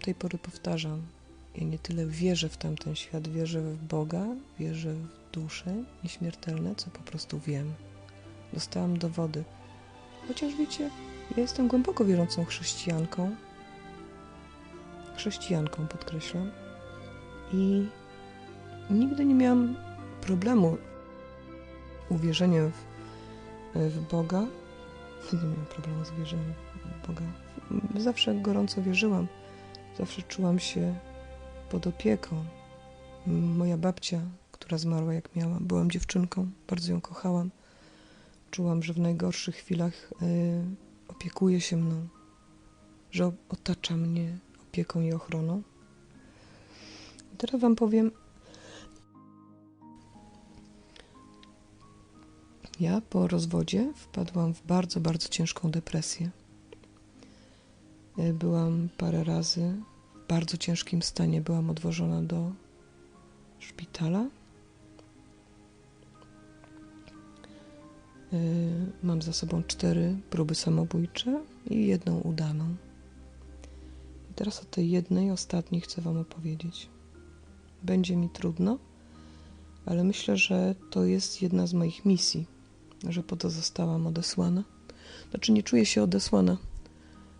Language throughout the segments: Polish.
tej pory powtarzam. Ja nie tyle wierzę w tamten świat, wierzę w Boga, wierzę w dusze nieśmiertelne, co po prostu wiem. Dostałam dowody. Chociaż wiecie, ja jestem głęboko wierzącą chrześcijanką. Chrześcijanką, podkreślam. I nigdy nie miałam problemu uwierzeniem w, w Boga. Nie miałam problemu z wierzeniem w Boga. Zawsze gorąco wierzyłam. Zawsze czułam się pod opieką. Moja babcia, która zmarła jak miała, byłam dziewczynką, bardzo ją kochałam. Czułam, że w najgorszych chwilach y, opiekuje się mną, że otacza mnie opieką i ochroną. Teraz Wam powiem, ja po rozwodzie wpadłam w bardzo, bardzo ciężką depresję. Y, byłam parę razy w bardzo ciężkim stanie, byłam odwożona do szpitala. Y, mam za sobą cztery próby samobójcze i jedną udaną. I teraz o tej jednej, ostatniej chcę Wam opowiedzieć. Będzie mi trudno, ale myślę, że to jest jedna z moich misji, że po to zostałam odesłana. Znaczy, nie czuję się odesłana,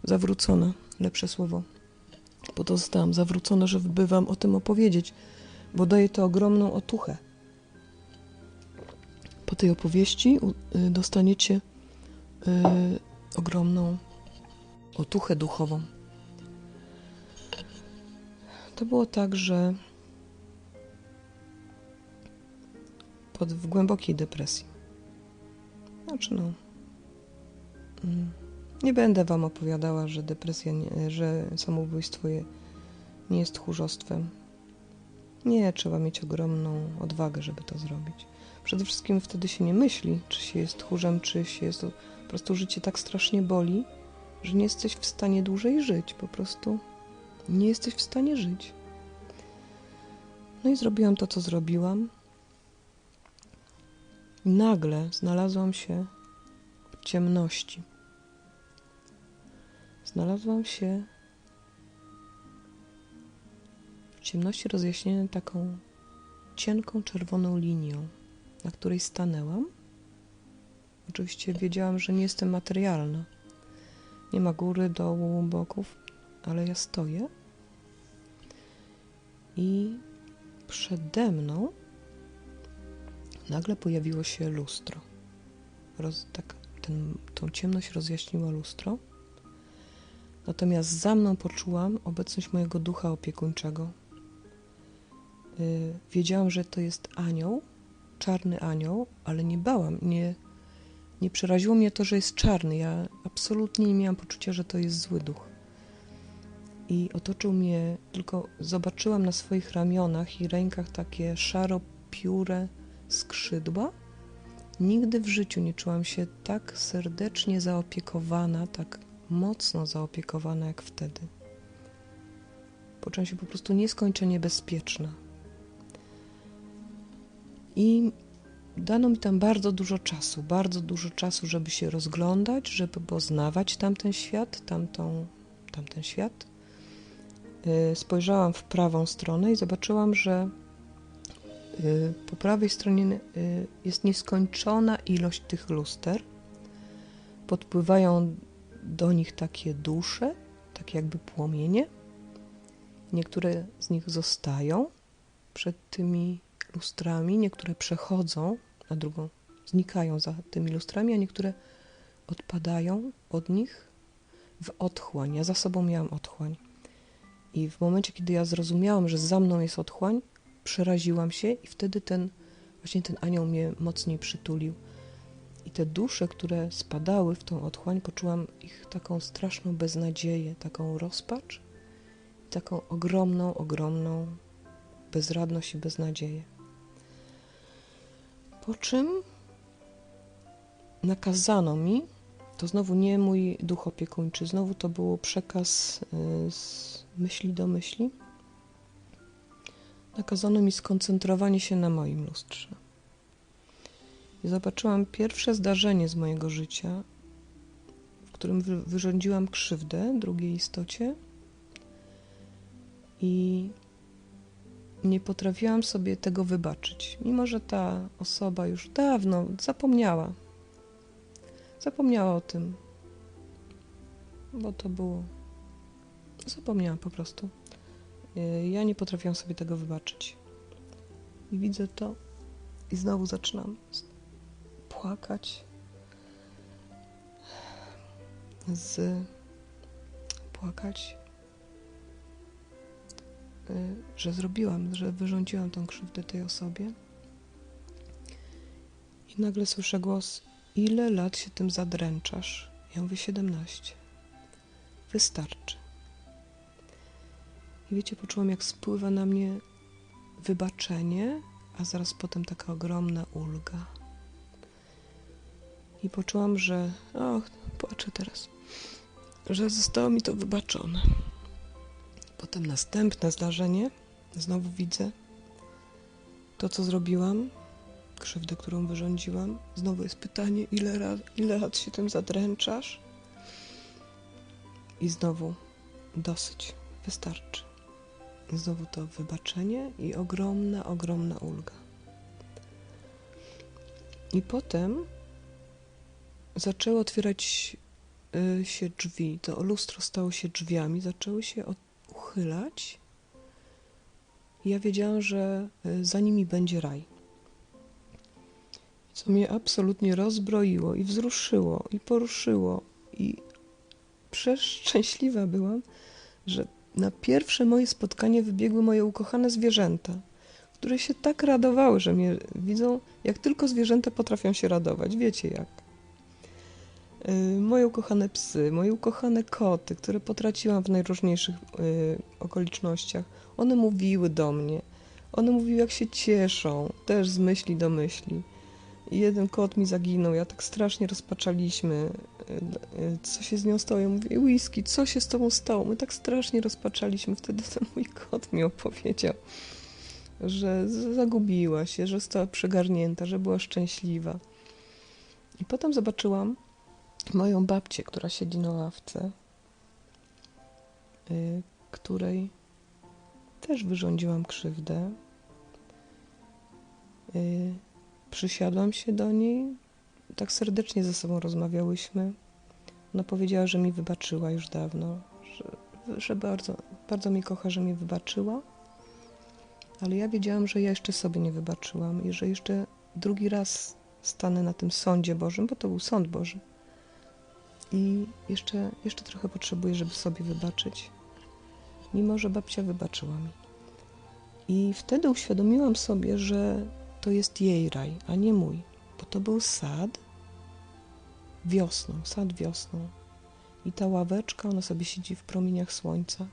zawrócona, lepsze słowo. Po to zostałam zawrócona, że bywam o tym opowiedzieć, bo daje to ogromną otuchę po tej opowieści y, dostaniecie y, ogromną otuchę duchową. To było tak, że pod, w głębokiej depresji. Znaczy, no. Mm, nie będę Wam opowiadała, że depresja, że samobójstwo nie jest tchórzostwem. Nie, trzeba mieć ogromną odwagę, żeby to zrobić. Przede wszystkim wtedy się nie myśli, czy się jest tchórzem, czy się jest. Po prostu życie tak strasznie boli, że nie jesteś w stanie dłużej żyć. Po prostu nie jesteś w stanie żyć. No i zrobiłam to, co zrobiłam. I nagle znalazłam się w ciemności. Znalazłam się w ciemności rozjaśnienia taką cienką czerwoną linią na której stanęłam. Oczywiście wiedziałam, że nie jestem materialna. Nie ma góry, dołu, boków, ale ja stoję i przede mną nagle pojawiło się lustro. Roz, tak, ten, tą ciemność rozjaśniło lustro. Natomiast za mną poczułam obecność mojego ducha opiekuńczego. Yy, wiedziałam, że to jest anioł, czarny anioł, ale nie bałam, nie, nie przeraziło mnie to, że jest czarny. Ja absolutnie nie miałam poczucia, że to jest zły duch. I otoczył mnie, tylko zobaczyłam na swoich ramionach i rękach takie szaro-pióre skrzydła. Nigdy w życiu nie czułam się tak serdecznie zaopiekowana, tak mocno zaopiekowana jak wtedy. Poczułam się po prostu nieskończenie bezpieczna. I dano mi tam bardzo dużo czasu, bardzo dużo czasu, żeby się rozglądać, żeby poznawać tamten świat, tamtą, tamten świat. Y, spojrzałam w prawą stronę i zobaczyłam, że y, po prawej stronie y, jest nieskończona ilość tych luster. Podpływają do nich takie dusze, takie jakby płomienie. Niektóre z nich zostają przed tymi lustrami, niektóre przechodzą na drugą, znikają za tymi lustrami, a niektóre odpadają od nich w otchłań. Ja za sobą miałam otchłań. I w momencie, kiedy ja zrozumiałam, że za mną jest otchłań, przeraziłam się i wtedy ten, właśnie ten anioł mnie mocniej przytulił. I te dusze, które spadały w tą otchłań, poczułam ich taką straszną beznadzieję, taką rozpacz, taką ogromną, ogromną bezradność i beznadzieję. Po czym nakazano mi, to znowu nie mój duch opiekuńczy, znowu to był przekaz y, z myśli do myśli. Nakazano mi skoncentrowanie się na moim lustrze. Zobaczyłam pierwsze zdarzenie z mojego życia, w którym wyrządziłam krzywdę drugiej istocie. I nie potrafiłam sobie tego wybaczyć, mimo że ta osoba już dawno zapomniała. Zapomniała o tym, bo to było. Zapomniałam po prostu. Y, ja nie potrafiłam sobie tego wybaczyć. I widzę to, i znowu zaczynam płakać. Z płakać Y, że zrobiłam, że wyrządziłam tą krzywdę tej osobie. I nagle słyszę głos: Ile lat się tym zadręczasz? Ja mówię: 17. Wystarczy. I wiecie, poczułam, jak spływa na mnie wybaczenie, a zaraz potem taka ogromna ulga. I poczułam, że. Och, płaczę teraz. Że zostało mi to wybaczone. Potem następne zdarzenie, znowu widzę to, co zrobiłam, krzywdę, którą wyrządziłam. Znowu jest pytanie, ile, raz, ile lat się tym zadręczasz? I znowu dosyć, wystarczy. Znowu to wybaczenie i ogromna, ogromna ulga. I potem zaczęły otwierać y, się drzwi. To lustro stało się drzwiami, zaczęły się uchylać. Ja wiedziałam, że e, za nimi będzie raj. Co mnie absolutnie rozbroiło i wzruszyło i poruszyło i przeszczęśliwa byłam, że na pierwsze moje spotkanie wybiegły moje ukochane zwierzęta, które się tak radowały, że mnie widzą, jak tylko zwierzęta potrafią się radować. Wiecie jak. Y, moje ukochane psy, moje ukochane koty, które potraciłam w najróżniejszych y, okolicznościach, one mówiły do mnie. One mówiły, jak się cieszą, też z myśli do myśli. Jeden kot mi zaginął, ja tak strasznie rozpaczaliśmy, y, co się z nią stało. Ja mówię, whisky, co się z tobą stało? My tak strasznie rozpaczaliśmy. Wtedy ten mój kot mi opowiedział, że zagubiła się, że została przegarnięta, że była szczęśliwa. I potem zobaczyłam, moją babcię, która siedzi na ławce, y, której też wyrządziłam krzywdę. Y, przysiadłam się do niej, tak serdecznie ze sobą rozmawiałyśmy. Ona powiedziała, że mi wybaczyła już dawno, że, że bardzo, bardzo mi kocha, że mi wybaczyła, ale ja wiedziałam, że ja jeszcze sobie nie wybaczyłam i że jeszcze drugi raz stanę na tym sądzie Bożym, bo to był sąd Boży i jeszcze, jeszcze trochę potrzebuję, żeby sobie wybaczyć, mimo że babcia wybaczyła mi. I wtedy uświadomiłam sobie, że to jest jej raj, a nie mój, bo to był sad wiosną, sad wiosną. I ta ławeczka, ona sobie siedzi w promieniach słońca.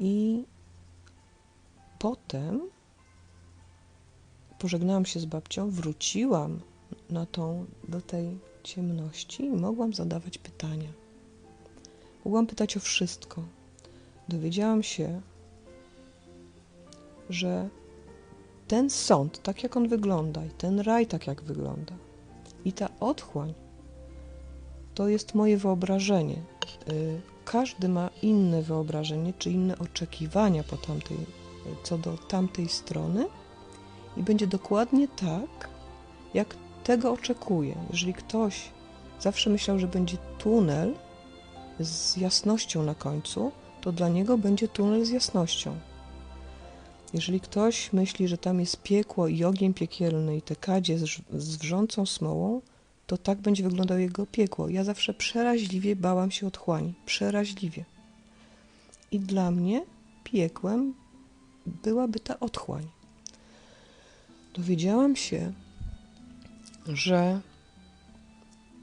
I potem pożegnałam się z babcią, wróciłam na tą, do tej ciemności i mogłam zadawać pytania. Mogłam pytać o wszystko. Dowiedziałam się, że ten sąd, tak jak on wygląda, i ten raj, tak jak wygląda, i ta otchłań, to jest moje wyobrażenie. Y, każdy ma inne wyobrażenie, czy inne oczekiwania po tamtej, co do tamtej strony, i będzie dokładnie tak, jak tego oczekuję. Jeżeli ktoś zawsze myślał, że będzie tunel z jasnością na końcu, to dla niego będzie tunel z jasnością. Jeżeli ktoś myśli, że tam jest piekło i ogień piekielny i te kadzie z, wrzącą smołą, to tak będzie wyglądało jego piekło. Ja zawsze przeraźliwie bałam się otchłani. Przeraźliwie. I dla mnie piekłem byłaby ta otchłań. Dowiedziałam się, że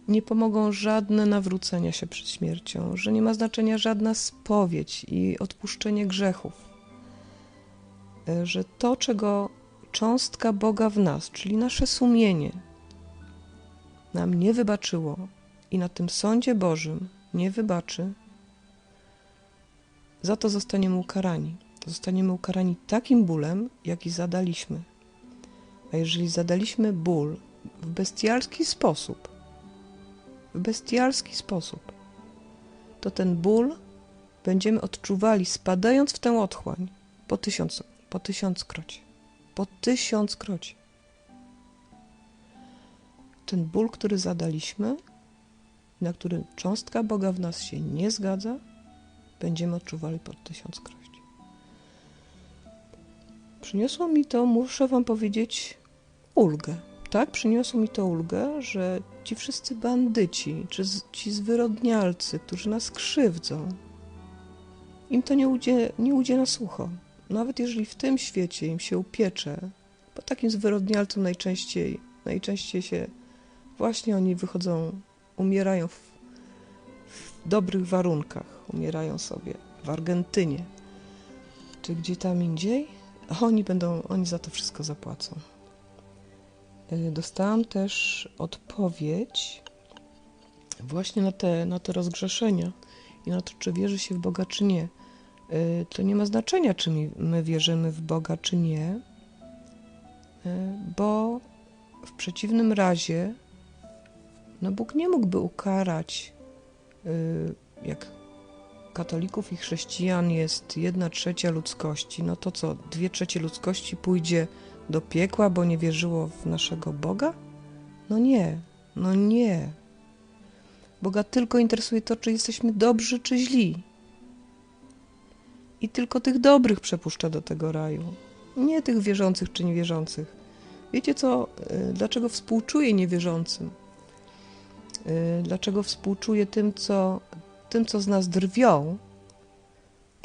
nie pomogą żadne nawrócenia się przed śmiercią, że nie ma znaczenia żadna spowiedź i odpuszczenie grzechów, e, że to, czego cząstka Boga w nas, czyli nasze sumienie, nam nie wybaczyło i na tym sądzie Bożym nie wybaczy, za to zostaniemy ukarani. Zostaniemy ukarani takim bólem, jaki zadaliśmy. A jeżeli zadaliśmy ból w bestialski sposób, w bestialski sposób, to ten ból będziemy odczuwali, spadając w tę otchłań, po tysiąc, po tysiąckroć, po tysiąckroć. Ten ból, który zadaliśmy, na który cząstka Boga w nas się nie zgadza, będziemy odczuwali po tysiąckroć. Przyniosło mi to, muszę Wam powiedzieć, ulgę. Tak, przyniosło mi to ulgę, że ci wszyscy bandyci, czy ci zwyrodnialcy, którzy nas krzywdzą, im to nie ujdzie, nie ujdzie na sucho. Nawet jeżeli w tym świecie im się upiecze, bo takim zwyrodnialcom najczęściej, najczęściej się właśnie oni wychodzą, umierają w, w dobrych warunkach, umierają sobie w Argentynie, czy gdzie tam indziej, oni będą, oni za to wszystko zapłacą. Y, dostałam też odpowiedź właśnie na te, na te rozgrzeszenia i na to, czy wierzy się w Boga, czy nie. Y, to nie ma znaczenia, czy my wierzymy w Boga, czy nie, y, bo w przeciwnym razie no Bóg nie mógłby ukarać, jak katolików i chrześcijan jest jedna trzecia ludzkości, no to co, dwie trzecie ludzkości pójdzie do piekła, bo nie wierzyło w naszego Boga? No nie, no nie. Boga tylko interesuje to, czy jesteśmy dobrzy, czy źli. I tylko tych dobrych przepuszcza do tego raju, nie tych wierzących czy niewierzących. Wiecie co, y, dlaczego współczuję niewierzącym? Y, dlaczego współczuję tym, co, tym, co z nas drwią?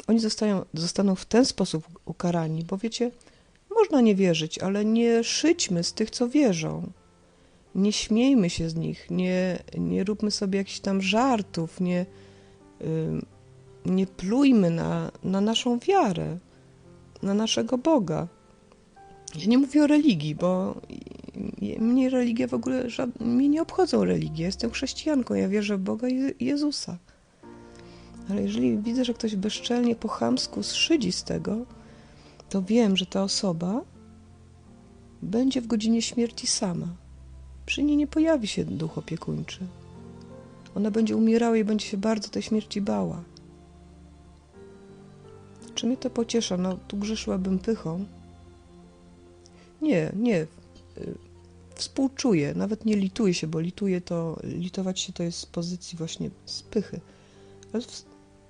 Oni zostają, zostaną w ten sposób ukarani, bo wiecie, można nie wierzyć, ale nie szyćmy z tych, co wierzą. Nie śmiejmy się z nich, nie, nie róbmy sobie jakichś tam żartów, nie, nie plujmy na, na naszą wiarę, na naszego Boga. Ja nie mówię o religii, bo mnie religia w ogóle, mnie nie obchodzą religie. Jestem chrześcijanką, ja wierzę w Boga i Jezusa. Ale jeżeli widzę, że ktoś bezczelnie po chamsku szydzi z tego, to wiem, że ta osoba będzie w godzinie śmierci sama. Przy niej nie pojawi się duch opiekuńczy. Ona będzie umierała i będzie się bardzo tej śmierci bała. Czy mnie to pociesza? No, tu grzeszyłabym pychą. Nie, nie. Y, współczuję, nawet nie lituję się, bo lituję to, litować się to jest z pozycji właśnie spychy. Ale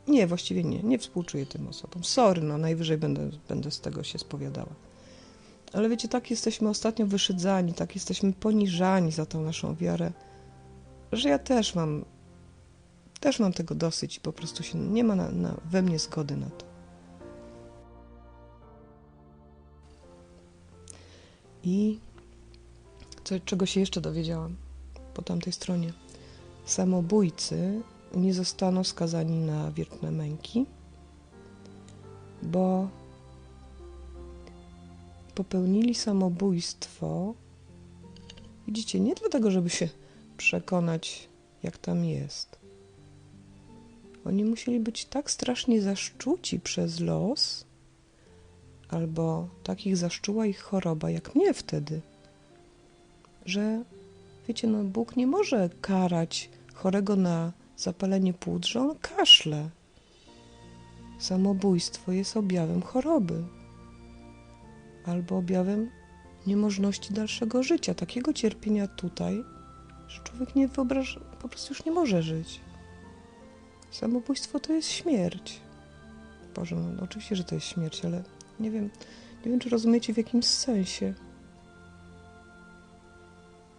nie, właściwie nie. Nie współczuję tym osobom. Sorry, no najwyżej będę, będę z tego się spowiadała. Ale wiecie, tak jesteśmy ostatnio wyszydzani, tak jesteśmy poniżani za tą naszą wiarę, że ja też mam, też mam tego dosyć i po prostu się nie ma na, na, we mnie zgody na to. I co, czego się jeszcze dowiedziałam po tamtej stronie? Samobójcy nie zostaną skazani na wieczne męki, bo popełnili samobójstwo. Widzicie, nie dlatego, żeby się przekonać, jak tam jest. Oni musieli być tak strasznie zaszczuci przez los, albo takich zaszczuła ich choroba, jak mnie wtedy, że wiecie, no Bóg nie może karać chorego na zapalenie płuc, że on kaszle. Samobójstwo jest objawem choroby albo objawem niemożności dalszego życia, takiego cierpienia tutaj, że człowiek nie wyobraża, po prostu już nie może żyć. Samobójstwo to jest śmierć. Boże, no, oczywiście, że to jest śmierć, ale nie wiem, nie wiem, czy rozumiecie w jakimś sensie.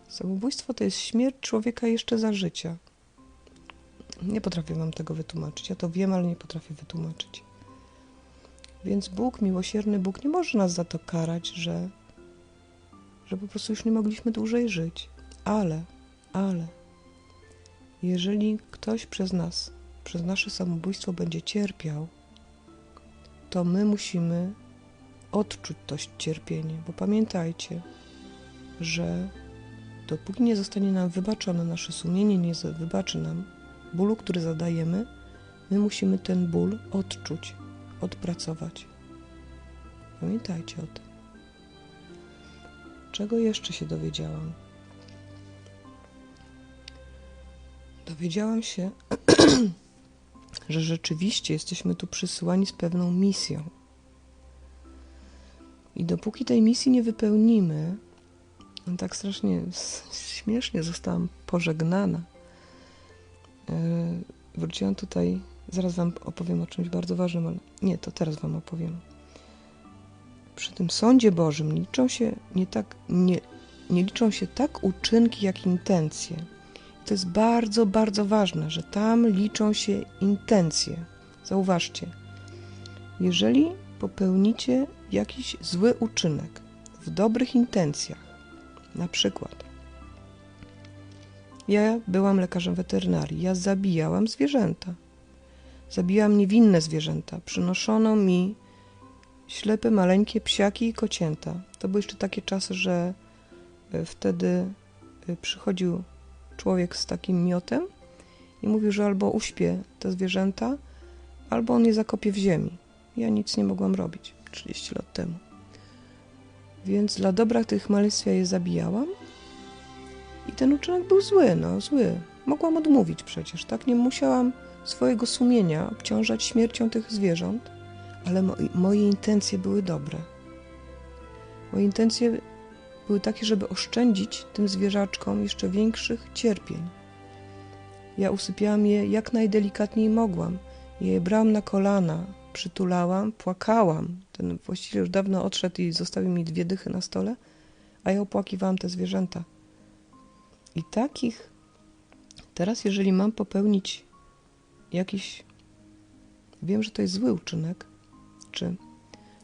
Samobójstwo to jest śmierć człowieka jeszcze za życia. Nie potrafię wam tego wytłumaczyć. Ja to wiem, ale nie potrafię wytłumaczyć. Więc Bóg, miłosierny Bóg, nie może nas za to karać, że, że po prostu już nie mogliśmy dłużej żyć. Ale, ale, jeżeli ktoś przez nas, przez nasze samobójstwo będzie cierpiał, to my musimy odczuć to cierpienie, bo pamiętajcie, że dopóki nie zostanie nam wybaczone, nasze sumienie nie wybaczy nam, bólu, który zadajemy, my musimy ten ból odczuć, odpracować. Pamiętajcie o tym. Czego jeszcze się dowiedziałam? Dowiedziałam się, że rzeczywiście jesteśmy tu przysyłani z pewną misją. I dopóki tej misji nie wypełnimy, no tak strasznie śmiesznie zostałam pożegnana. Yy, wróciłam tutaj, zaraz Wam opowiem o czymś bardzo ważnym, ale nie, to teraz Wam opowiem. Przy tym sądzie Bożym liczą się nie tak, nie, nie liczą się tak uczynki, jak intencje. I to jest bardzo, bardzo ważne, że tam liczą się intencje. Zauważcie, jeżeli popełnicie jakiś zły uczynek w dobrych intencjach, na przykład ja byłam lekarzem weterynarii, ja zabijałam zwierzęta. Zabijałam niewinne zwierzęta. Przynoszono mi ślepe, maleńkie psiaki i kocięta. To były jeszcze takie czasy, że e, wtedy e, przychodził człowiek z takim miotem i mówił, że albo uśpię te zwierzęta, albo on je zakopie w ziemi. Ja nic nie mogłam robić 30 lat temu. Więc dla dobra tych malestwia je zabijałam. I ten uczynek był zły, no zły. Mogłam odmówić przecież, tak? Nie musiałam swojego sumienia obciążać śmiercią tych zwierząt, ale mo moje intencje były dobre. Moje intencje były takie, żeby oszczędzić tym zwierzaczkom jeszcze większych cierpień. Ja usypiałam je jak najdelikatniej mogłam. Je brałam na kolana, przytulałam, płakałam. Ten właściciel już dawno odszedł i zostawił mi dwie dychy na stole, a ja opłakiwałam te zwierzęta. I takich, teraz jeżeli mam popełnić jakiś, wiem, że to jest zły uczynek, czy,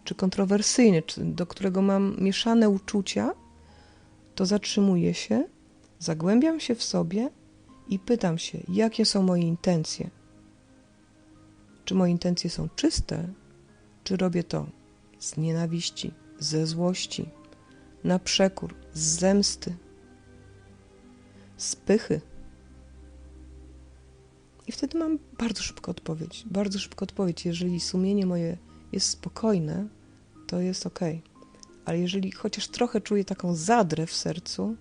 czy kontrowersyjny, czy do którego mam mieszane uczucia, to zatrzymuję się, zagłębiam się w sobie i pytam się, jakie są moje intencje. Czy moje intencje są czyste, czy robię to z nienawiści, ze złości, na przekór, z zemsty, z pychy. I wtedy mam bardzo szybko odpowiedź. Bardzo szybko odpowiedź. Jeżeli sumienie moje jest spokojne, to jest ok. Ale jeżeli chociaż trochę czuję taką zadrę w sercu,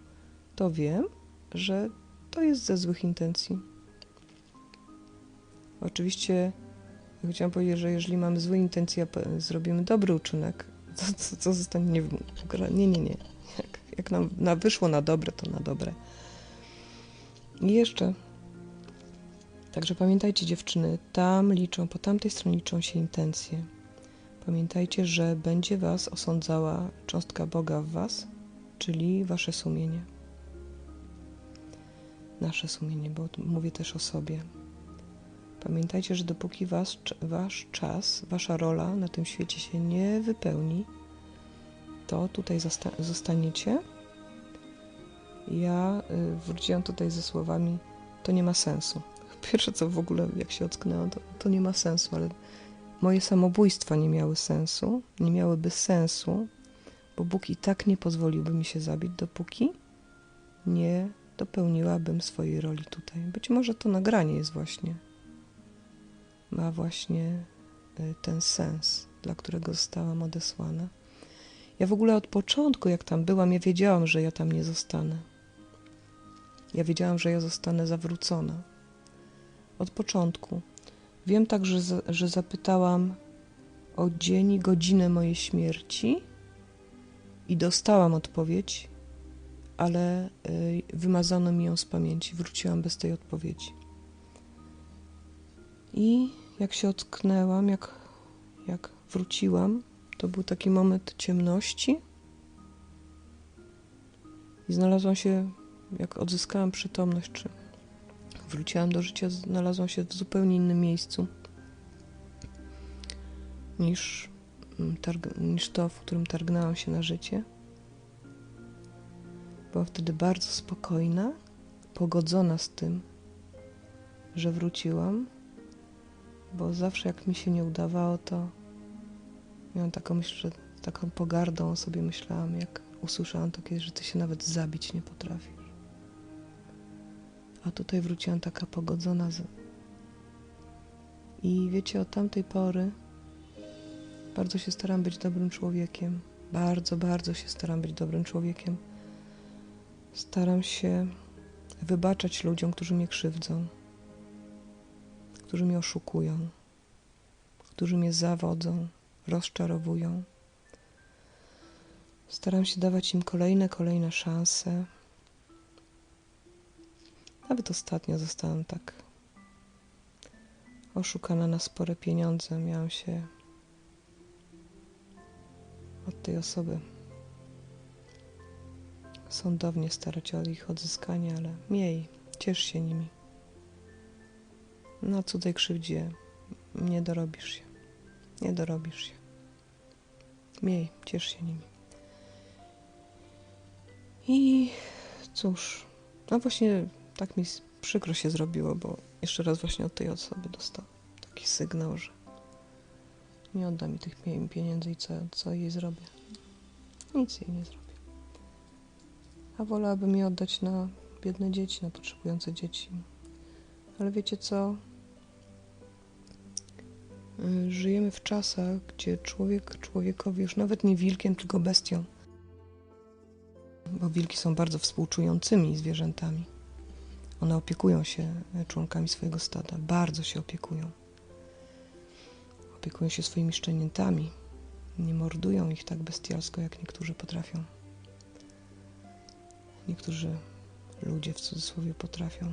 to wiem, że to jest ze złych intencji. Oczywiście chciałam powiedzieć, że jeżeli mamy złe intencje, a zrobimy dobry uczynek, to co zostanie? Nie, nie, nie. nie. Jak, jak nam na, wyszło na dobre, to na dobre. I jeszcze. Także pamiętajcie, dziewczyny, tam liczą, po tamtej stronie liczą się intencje. Pamiętajcie, że będzie Was osądzała cząstka Boga w Was, czyli Wasze sumienie. Nasze sumienie, bo mówię też o sobie. Pamiętajcie, że dopóki was, Wasz czas, Wasza rola na tym świecie się nie wypełni, to tutaj zostaniecie. Ja y, wróciłam tutaj ze słowami, to nie ma sensu. Pierwsze co w ogóle, jak się ocknęłam, to, to nie ma sensu, ale moje samobójstwa nie miały sensu, nie miałyby sensu, bo Bóg i tak nie pozwoliłby mi się zabić, dopóki nie dopełniłabym swojej roli tutaj. Być może to nagranie jest właśnie, ma właśnie y, ten sens, dla którego zostałam odesłana. Ja w ogóle od początku, jak tam byłam, ja wiedziałam, że ja tam nie zostanę. Ja wiedziałam, że ja zostanę zawrócona. Od początku. Wiem także, że zapytałam o dzień i godzinę mojej śmierci i dostałam odpowiedź, ale y, wymazano mi ją z pamięci. Wróciłam bez tej odpowiedzi. I jak się ocknęłam, jak, jak wróciłam, to był taki moment ciemności. I znalazłam się, jak odzyskałam przytomność, czy wróciłam do życia, znalazłam się w zupełnie innym miejscu niż, mm, niż to, w którym targnęłam się na życie. Była wtedy bardzo spokojna, pogodzona z tym, że wróciłam, bo zawsze jak mi się nie udawało, to miałam taką myśl, że taką pogardą o sobie myślałam, jak usłyszałam to kiedyś, że ty się nawet zabić nie potrafisz. A tutaj wróciłam taka pogodzona z... I wiecie, od tamtej pory bardzo się staram być dobrym człowiekiem. Bardzo, bardzo się staram być dobrym człowiekiem. Staram się wybaczać ludziom, którzy mnie krzywdzą. którzy mnie oszukują, którzy mnie zawodzą, rozczarowują. Staram się dawać im kolejne, kolejne szanse. Nawet ostatnio zostałam tak oszukana na spore pieniądze. Miałam się od tej osoby sądownie starać o ich odzyskanie, ale miej, ciesz się nimi. Na cudzej krzywdzie nie dorobisz się. Nie dorobisz się. Miej, ciesz się nimi. I cóż, no właśnie tak mi przykro się zrobiło, bo jeszcze raz właśnie od tej osoby dostał taki sygnał, że nie odda mi tych pieniędzy i co, co jej zrobię. Nic jej nie zrobię. A wolałabym je oddać na biedne dzieci, na potrzebujące dzieci. Ale wiecie co? Y, żyjemy w czasach, gdzie człowiek człowiekowi już nawet nie wilkiem, tylko bestią. Bo wilki są bardzo współczującymi zwierzętami. One opiekują się członkami swojego stada, bardzo się opiekują. Opiekują się swoimi szczeniętami. Nie mordują ich tak bestialsko, jak niektórzy potrafią. Niektórzy ludzie w cudzysłowie potrafią.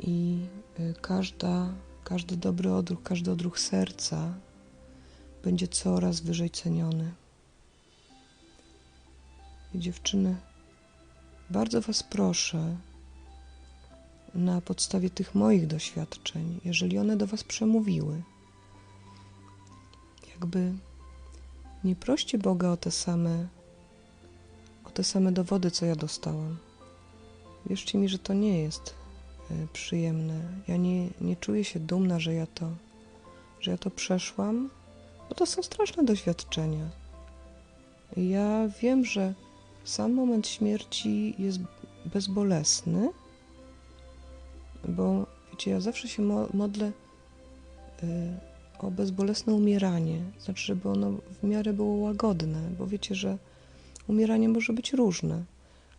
I y, każda, każdy dobry odruch, każdy odruch serca będzie coraz wyżej ceniony. I dziewczyny, bardzo Was proszę, na podstawie tych moich doświadczeń, jeżeli one do Was przemówiły, jakby nie proście Boga o te same, o te same dowody, co ja dostałam. Wierzcie mi, że to nie jest y, przyjemne. Ja nie, nie czuję się dumna, że ja to, że ja to przeszłam, bo to są straszne doświadczenia. Ja wiem, że sam moment śmierci jest bezbolesny, bo wiecie, ja zawsze się modlę y, o bezbolesne umieranie, znaczy, żeby ono w miarę było łagodne, bo wiecie, że umieranie może być różne,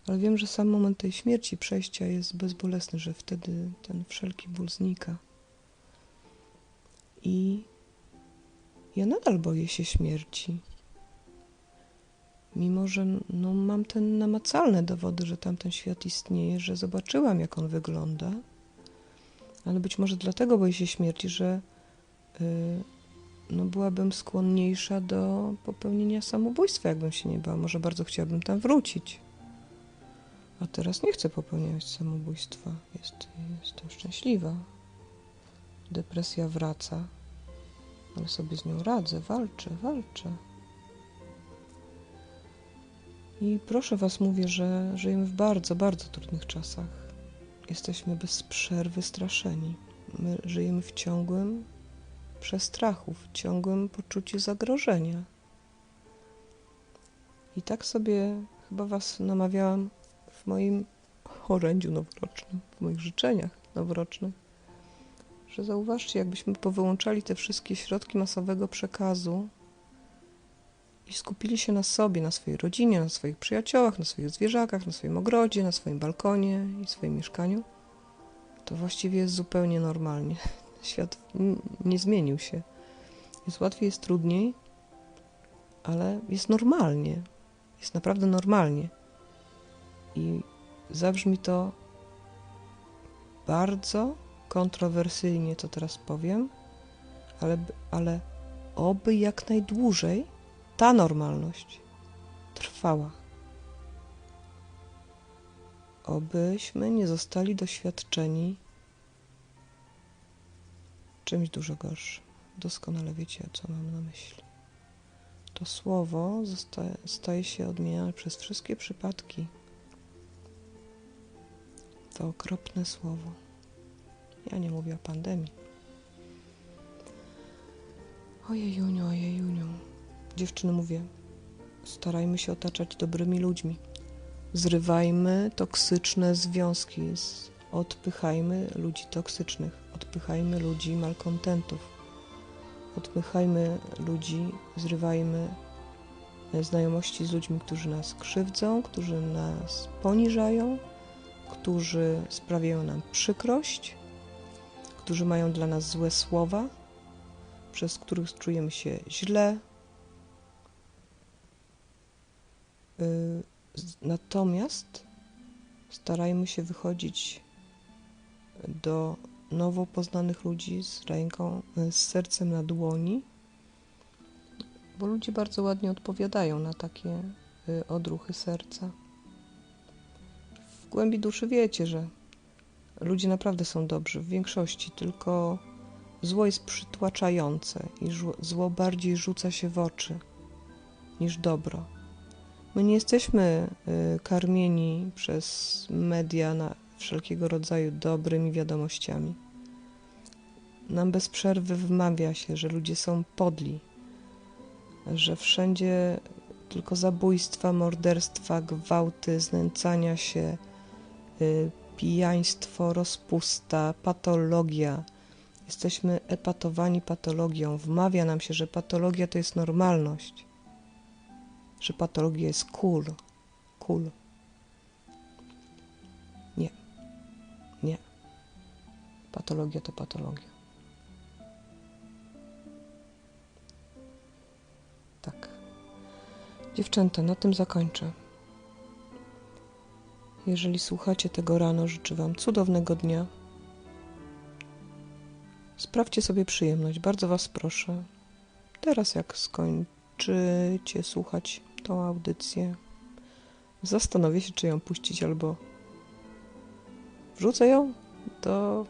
ale wiem, że sam moment tej śmierci, przejścia jest bezbolesny, że wtedy ten wszelki ból znika. I ja nadal boję się śmierci mimo że no, mam te namacalne dowody, że tamten świat istnieje, że zobaczyłam, jak on wygląda, ale być może dlatego boję się śmierci, że yy, no, byłabym skłonniejsza do popełnienia samobójstwa, jakbym się nie bała. Może bardzo chciałabym tam wrócić. A teraz nie chcę popełniać samobójstwa. Jest, jestem szczęśliwa. Depresja wraca, ale sobie z nią radzę, walczę, walczę. I proszę Was, mówię, że żyjemy w bardzo, bardzo trudnych czasach. Jesteśmy bez przerwy straszeni. My żyjemy w ciągłym przestrachu, w ciągłym poczuciu zagrożenia. I tak sobie chyba Was namawiałam w moim orędziu noworocznym, w moich życzeniach noworocznych, że zauważcie, jakbyśmy powyłączali te wszystkie środki masowego przekazu, i skupili się na sobie, na swojej rodzinie, na swoich przyjaciołach, na swoich zwierzakach, na swoim ogrodzie, na swoim balkonie i swoim mieszkaniu, to właściwie jest zupełnie normalnie. Świat nie zmienił się. Jest łatwiej, jest trudniej, ale jest normalnie. Jest naprawdę normalnie. I zabrzmi to bardzo kontrowersyjnie, co teraz powiem, ale, ale oby jak najdłużej ta normalność trwała. Obyśmy nie zostali doświadczeni czymś dużo gorszym. Doskonale wiecie, co mam na myśli. To słowo zostaje, staje się odmieniane przez wszystkie przypadki. To okropne słowo. Ja nie mówię o pandemii. Ojejuniu, ojejuniu dziewczyny mówię, starajmy się otaczać dobrymi ludźmi. Zrywajmy toksyczne związki, odpychajmy ludzi toksycznych, odpychajmy ludzi malkontentów, odpychajmy ludzi, zrywajmy znajomości z ludźmi, którzy nas krzywdzą, którzy nas poniżają, którzy sprawiają nam przykrość, którzy mają dla nas złe słowa, przez których czujemy się źle. Natomiast starajmy się wychodzić do nowo poznanych ludzi z ręką, z sercem na dłoni, bo ludzie bardzo ładnie odpowiadają na takie y, odruchy serca. W głębi duszy wiecie, że ludzie naprawdę są dobrzy w większości, tylko zło jest przytłaczające i zło bardziej rzuca się w oczy niż dobro. My nie jesteśmy y, karmieni przez media na wszelkiego rodzaju dobrymi wiadomościami. Nam bez przerwy wmawia się, że ludzie są podli, że wszędzie tylko zabójstwa, morderstwa, gwałty, znęcania się, y, pijaństwo, rozpusta, patologia. Jesteśmy epatowani patologią. Wmawia nam się, że patologia to jest normalność, że patologia jest cool. Cool. Nie. Nie. Patologia to patologia. Tak. Dziewczęta, na tym zakończę. Jeżeli słuchacie tego rano, życzę Wam cudownego dnia. Sprawdźcie sobie przyjemność, bardzo Was proszę. Teraz, jak skończycie słuchać tą audycję, zastanowię się, czy ją puścić albo wrzucę ją do,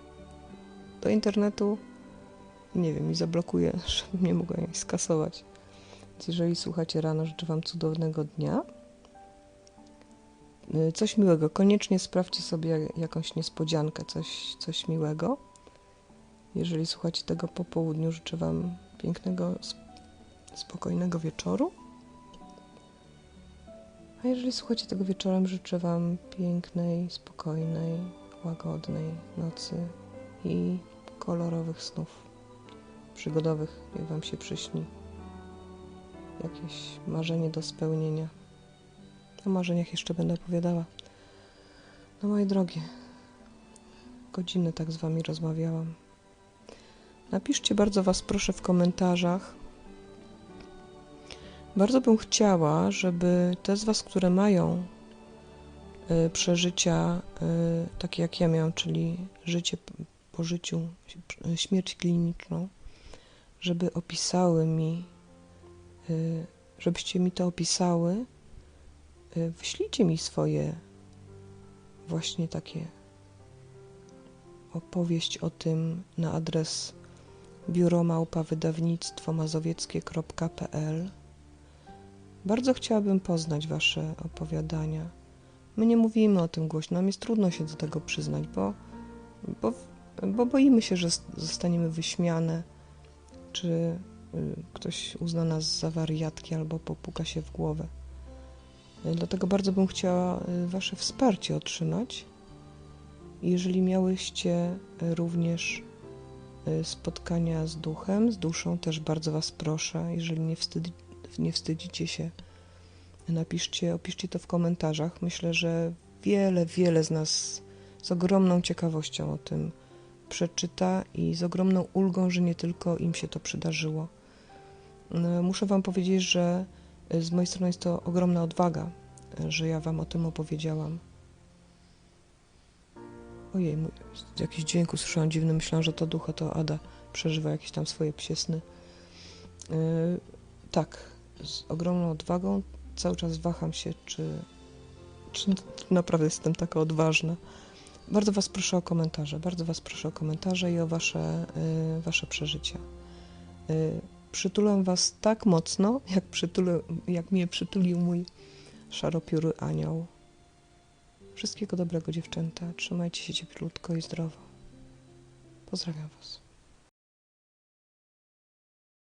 do internetu. Nie wiem, i zablokuję, żebym nie mogła jej skasować. Więc jeżeli słuchacie rano, życzę Wam cudownego dnia. Y, coś miłego. Koniecznie sprawdźcie sobie jakąś niespodziankę, coś, coś miłego. Jeżeli słuchacie tego po południu, życzę Wam pięknego, spokojnego wieczoru. A jeżeli słuchacie tego wieczorem, życzę Wam pięknej, spokojnej, łagodnej nocy i kolorowych snów przygodowych, jak Wam się przyśni. Jakieś marzenie do spełnienia. O marzeniach jeszcze będę opowiadała. No moje drogie, godziny tak z Wami rozmawiałam. Napiszcie bardzo Was proszę w komentarzach. Bardzo bym chciała, żeby te z Was, które mają y, przeżycia y, takie jak ja miałam, czyli życie po życiu, śmierć kliniczną, żeby opisały mi, y, żebyście mi to opisały wyślijcie mi swoje właśnie takie opowieść o tym na adres biuromałpawydawnictwo mazowieckie.pl Bardzo chciałabym poznać Wasze opowiadania. My nie mówimy o tym głośno, nam jest trudno się do tego przyznać, bo, bo, bo boimy się, że zostaniemy wyśmiane, czy y, ktoś uzna nas za wariatki albo popuka się w głowę. Dlatego bardzo bym chciała y, Wasze wsparcie otrzymać. Jeżeli miałyście również y, spotkania z duchem, z duszą, też bardzo Was proszę, jeżeli nie, wstydzi, nie wstydzicie się, napiszcie, opiszcie to w komentarzach. Myślę, że wiele, wiele z nas z ogromną ciekawością o tym przeczyta i z ogromną ulgą, że nie tylko im się to przydarzyło. Muszę Wam powiedzieć, że z mojej strony jest to ogromna odwaga, że ja Wam o tym opowiedziałam. Ojej, jakiś dźwięk usłyszałam dziwny, myślałam, że to ducha, to Ada przeżywa jakieś tam swoje psiesny. Yy, tak, z ogromną odwagą cały czas waham się, czy, czy naprawdę jestem taka odważna. Bardzo Was proszę o komentarze, bardzo Was proszę o komentarze i o Wasze, yy, wasze przeżycia. Przytulam Was tak mocno, jak, przytulę, jak mnie przytulił mój szaropióry anioł. Wszystkiego dobrego dziewczęta. Trzymajcie się cieplutko i zdrowo. Pozdrawiam Was.